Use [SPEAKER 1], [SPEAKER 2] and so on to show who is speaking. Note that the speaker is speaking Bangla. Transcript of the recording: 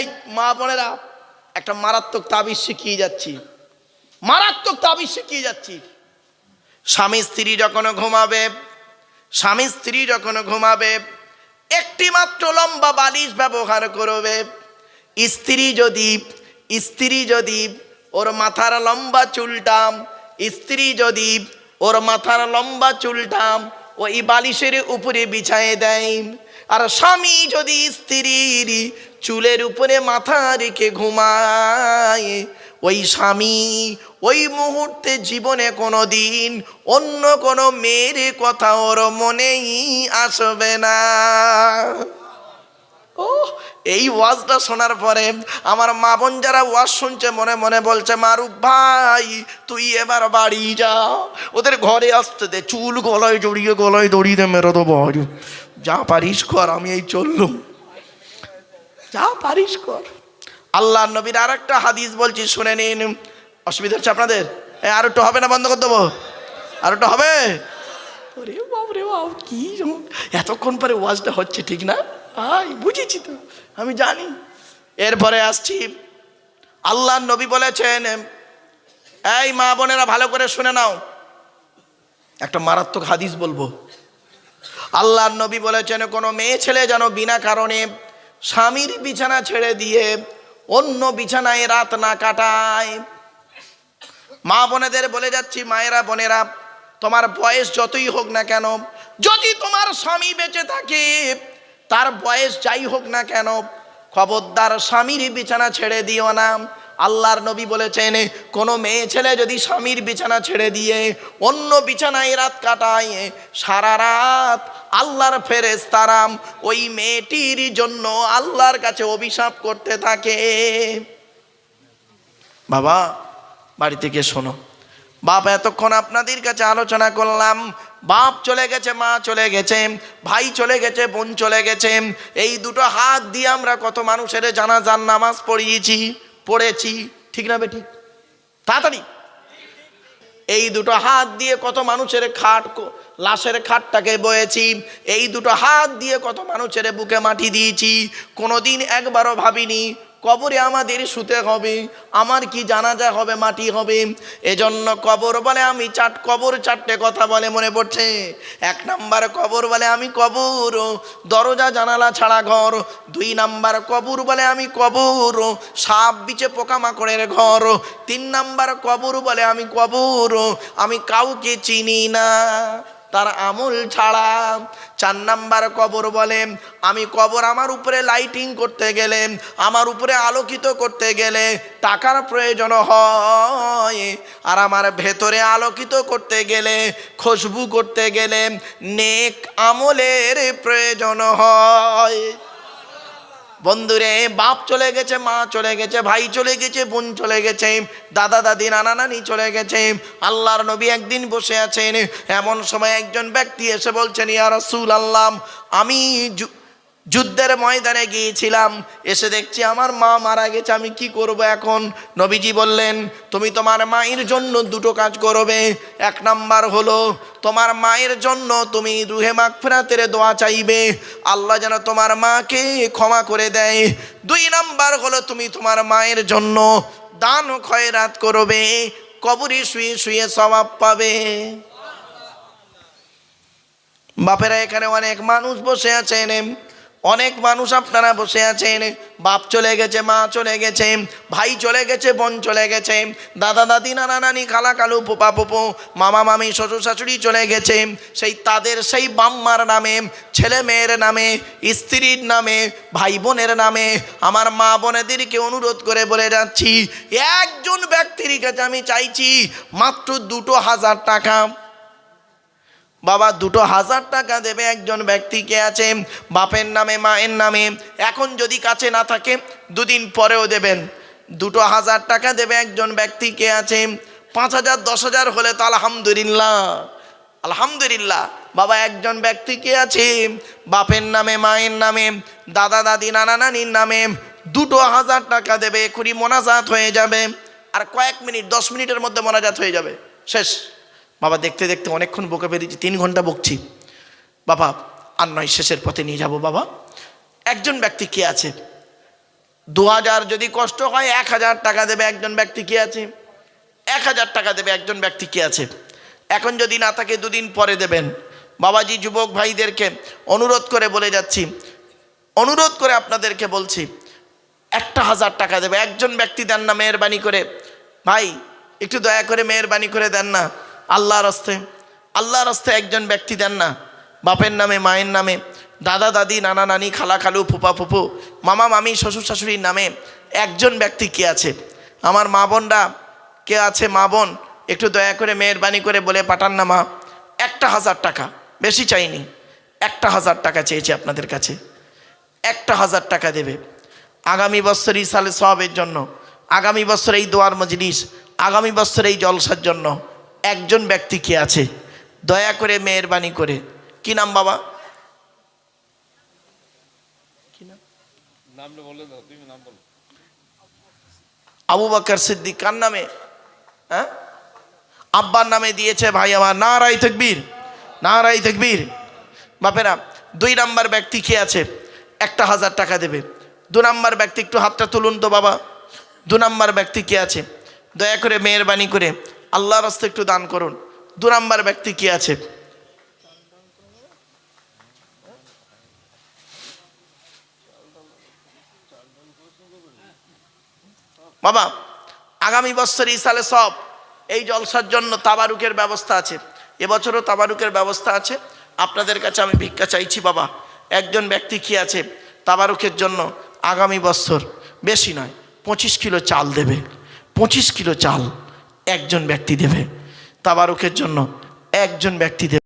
[SPEAKER 1] এই মা বোনেরা, একটা মারাত্মক তাবিজ শিখিয়ে যাচ্ছি। মারাত্মক তাবিজ শিখিয়ে যাচ্ছি। স্বামী স্ত্রী যখন ঘুমাবে, স্বামী স্ত্রী যখন ঘুমাবে, একটি মাত্র লম্বা বালিশ ব্যবহার করবে। স্ত্রী যদি স্ত্রী যদি ওর মাথার লম্বা চুলটাম স্ত্রী যদি ওর মাথার লম্বা চুলটাম ওই বালিশের উপরে বিছায়ে দেয়। আর স্বামী যদি স্ত্রীর চুলের উপরে মাথা রেখে ঘুমায়। ওই স্বামী ওই মুহূর্তে জীবনে কোনো দিন অন্য কোনো মেয়ের কথা ওর মনেই আসবে না। ও এই ওয়াজটা শোনার পরে আমার মা বোন যারা ওয়াজ শুনছে, মনে মনে বলছে, মারুফ ভাই, তুই এবার বাড়ি যা। ওদের ঘরে আসতে দে, চুল গলায় জড়িয়ে গলায় দড়িয়ে দে, মেরো বড় যা পারিস কর, আমি এই চললুম। যা পারিস কর। আল্লাহ নবীর আর একটা হাদিস বলছি শুনে নিন। অসুবিধা হচ্ছে আপনাদের? আর একটু হবে না বন্ধ করে দেবো? আর একটু হবে? ওরে বাপ রে বাপ কি এতক্ষণ পরে ওয়াজটা হচ্ছে ঠিক না? আই বুঝেছি তো আমি জানি। এরপরে আসছি। আল্লাহ নবী বলেছেন এই মা বোনেরা ভালো করে শুনে নাও। একটা মারাত্মক হাদিস বলব। আল্লাহ নবী বলেছেন কোনো মেয়ে ছেলে যেন বিনা কারণে স্বামীর বিছানা ছেড়ে দিয়ে অন্য বিছানায় রাত না কাটায়। মা বোনেদের বলে যাচ্ছি, মায়েরা বোনেরা, তোমার বয়স যতই হোক না কেন, যদি তোমার স্বামী বেঁচে থাকে, তার বয়স যাই হোক না কেন, খবরদার স্বামীর বিছানা ছেড়ে দিও না। আল্লাহর নবী বলেছেন, কোনো মেয়ে ছেলে যদি স্বামীর বিছানা ছেড়ে দিয়ে অন্য বিছানায় রাত কাটায়, সারা রাত আল্লাহর ফেরেস তারাম ওই মেয়েটির জন্য আল্লাহর কাছে অভিশাপ করতে থাকে। বাবা বাড়ি থেকে শোনো। বাপ, এতক্ষণ আপনাদের কাছে আলোচনা করলাম। বাপ চলে গেছে, মা চলে গেছে, ভাই চলে গেছে, বোন চলে গেছে। এই দুটো হাত দিয়ে আমরা কত মানুষের জানাজার নামাজ পড়িয়েছি, পড়েছি। ঠিক না বে ঠিক? তাড়াতাড়ি। এই দুটো হাত দিয়ে কত মানুষের খাট লাশের খাটটাকে বয়েছি, এই দুটো হাত দিয়ে কত মানুষের বুকে মাটি দিয়েছি, কোনোদিন একবারও ভাবিনি কবরে আমাদের শুতে হবে, আমার কি জানাজা হবে, মাটি হবে? এজন্য কবর বলে আমি চাট কবর চারটে কথা বলে মনে পড়ছে। এক নাম্বার কবর বলে আমি কবর, দরজা, জানালা ছাড়া ঘর। দুই নাম্বার কবর বলে আমি কবর, সাপ বিচে পোকামাকড়ের ঘর। তিন নাম্বার কবর বলে আমি কবর, আমি কাউকে চিনি না। তার আমল ছাড়া। চার নাম্বার কবর বলে, আমি কবর আমার উপরে লাইটিং করতে গেলে, আমার উপরে আলোকিত করতে গেলে টাকার প্রয়োজন হয়। আর আমার ভেতরে আলোকিত করতে গেলে, খুশবু করতে গেলে নেক আমলের প্রয়োজন হয়। বন্ধুরে, বাপ চলে গেছে, মা চলে গেছে, ভাই চলে গেছে, বোন চলে গেছে, দাদা, দাদি, নানা, নানি চলে গেছে, আল্লাহর নবী একদিন বসে আছেন। এমন সময় একজন ব্যক্তি এসে বলছেন, ইয়া রাসূল আল্লাহ আমি যুদ্ধের ময়দানে গিয়েছিলাম, এসে দেখছি আমার মা মারা গেছে, আমি কি করব এখন? নবীজি বললেন, তুমি তোমার মায়ের জন্য দুটো কাজ করবে। এক নাম্বার হলো তোমার মায়ের জন্য তুমি রুহে মাগফিরাতের দোয়া চাইবে। আল্লাহ যেন তোমার মাকে ক্ষমা করে দেয়। দুই নাম্বার হলো তুমি তোমার মায়ের জন্য দান খয়রাত করবে, কবরে শুয়ে শুয়ে স্বভাব পাবে। বাপেরা এখানে অনেক মানুষ বসে আছেন, অনেক মানুষ আপনারা বসে আছেন। বাপ চলে গেছে, মা চলে গেছে, ভাই চলে গেছে, বোন চলে গেছে, দাদা, দাদি, নানা, নানি, খালা, কালু পোপা পোপো মামা, মামি, শ্বশুর, শাশুড়ি চলে গেছে, সেই তাদের, সেই বাম্মার নামে, ছেলে মেয়ের নামে, স্ত্রীর নামে, ভাই বোনের নামে, আমার মা বোনেদেরকে অনুরোধ করে বলে যাচ্ছি, একজন ব্যক্তির কাছে আমি চাইছি মাত্র দুটো হাজার টাকা। বাবা দুটো হাজার টাকা দেবে একজন ব্যক্তিকে আছে, বাপের নামে, মায়ের নামে, এখন যদি কাছে না থাকে, দুদিন পরেও দেবেন। দুটো হাজার টাকা দেবে একজন ব্যক্তিকে আছে, পাঁচ হাজার, দশ হাজার হলে তো আলহামদুলিল্লাহ। আলহামদুলিল্লাহ, বাবা একজন ব্যক্তিকে আছে, বাপের নামে, মায়ের নামে, দাদা, দাদি, নানা, নানির নামে, দুটো হাজার টাকা দেবে, এখনই মোনাজাত হয়ে যাবে। আর কয়েক মিনিট, দশ মিনিটের মধ্যে মোনাজাত হয়ে যাবে। শেষ। বাবা দেখতে দেখতে অনেকক্ষণ বকে বেরিয়েছি, তিন ঘণ্টা বকছি। বাবা, আর নয়, শেষের পথে নিয়ে যাব বাবা। একজন ব্যক্তি কে আছে? দু হাজার যদি কষ্ট হয়, এক হাজার টাকা দেবে একজন ব্যক্তি কে আছে? এক হাজার টাকা দেবে একজন ব্যক্তি কে আছে? এখন যদি না থাকে, দুদিন পরে দেবেন। বাবাজি, যুবক ভাইদেরকে অনুরোধ করে বলে যাচ্ছি। অনুরোধ করে আপনাদেরকে বলছি, একটা হাজার টাকা দেবে। একজন ব্যক্তি দেন না, মেহরবানি করে। ভাই, একটু দয়া করে মেহরবানি করে দেন না। আল্লাহর হস্তে আল্লাহর হস্তে একজন ব্যক্তি দেন না। বাপের নামে, মায়ের নামে, দাদা, দাদি, নানা, নানি, খালা, খালু, ফুপা, ফুপু, মামা, মামি, শ্বশুর, শাশুড়ির নামে একজন ব্যক্তি কে আছে? আমার মা বোনরা কে আছে? মা বোন, একটু দয়া করে মেহরবানি করে বলে পাঠান না মা। একটা হাজার টাকা, বেশি চাইনি। একটা হাজার টাকা চেয়েছি আপনাদের কাছে। একটা হাজার টাকা দেবে। আগামী বছর এই সালে সবের জন্য, আগামী বছর এই দোয়ার মজলিস, আগামী বছর এই জলসার জন্য। একজন ব্যক্তি কে আছে? দয়া করে মেহরবানি করে। কি নাম বাবা? আবু বকর সিদ্দিক কার নামে? হ্যাঁ? আব্বার নামে দিয়েছে ভাই আমার না রাই তকবীর না রাই তকবীর। বাপেরা দুই নাম্বার ব্যক্তি কে আছে? একটা হাজার টাকা দেবে। দু নাম্বার ব্যক্তি একটু হাতটা তুলুন তো বাবা। দু নাম্বার ব্যক্তি কে আছে? দয়া করে মেহরবানি করে। আল্লাহর রাস্তে একটু দান করুন। দু নাম্বার ব্যক্তি কে আছে? বাবা, আগামী বছর এই সালে সব, এই জলসার জন্য তাবারুকের ব্যবস্থা আছে। এবছরও তাবারুকের ব্যবস্থা আছে। আপনাদের কাছে আমি ভিক্ষা চাইছি বাবা। একজন ব্যক্তি কি আছে? তাবারুকের জন্য আগামী বছর বেশি নয়, পঁচিশ কিলো চাল দেবে। পঁচিশ কিলো চাল। একজন ব্যক্তি দেবে তাবারুকের জন্য একজন ব্যক্তি দেবে।